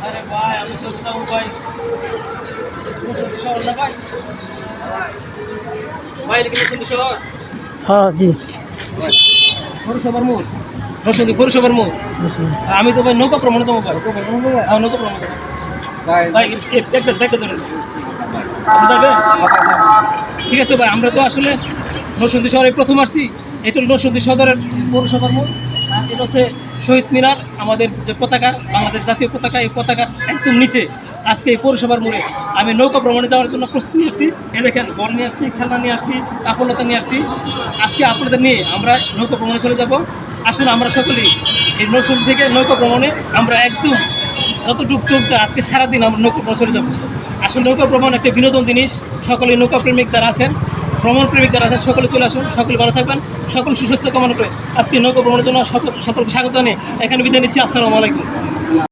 আরে ভাই আমি তো ভাই। শহর না ভাই? ভাই এটা কি শহর? হ্যাঁ জি। পৌরসভার আমি তো ভাই নৌকা প্রমাণ তো নৌকা প্রমাণ দেখে হ্যাঁ, হ্যাঁ, হ্যাঁ, ঠিক আছে ভাই আমরা তো আসলে নরসন্দী শহরে প্রথম আসছি। এটা নরসন্দী সদরের পৌরসভার মোড়। এটা হচ্ছে শহীদ মিনার, আমাদের যে পতাকা, বাংলাদেশ জাতীয় পতাকা, এই পতাকা একদম নিচে। আজকে এই পৌরসভার মোড়ে আমি নৌকা ভ্রমণে যাওয়ার জন্য প্রস্তুতি নিয়ে আসছি এ দেখেন, বন নিয়ে আসছি, খেলনা নিয়ে আসছি, কাপড়লতা নিয়ে আসছি। আজকে আপনাদের নিয়ে আমরা নৌকা ভ্রমণে চলে যাব। আসুন আমরা সকলেই এই নরসিংদী থেকে নৌকা ভ্রমণে আমরা একদম যতটুকু চলছে, আজকে সারাদিন আমরা নৌকা ভ্রমণ চলে যাব। আসলে নৌকা ভ্রমণ একটা বিনোদন জিনিস। সকলে নৌকা প্রেমিক যারা আছেন ভ্রমণ প্রেমিক যারা আছেন, সকলে চলে আসুন, সকলে ভালো থাকবেন, সকল সুস্বাস্থ্য কামনা করে আজকে নৌকা ভ্রমণের জন্য সকল সকলকে স্বাগত জানিয়ে এখানে বিদায় নিচ্ছি। আসসালামু আলাইকুম।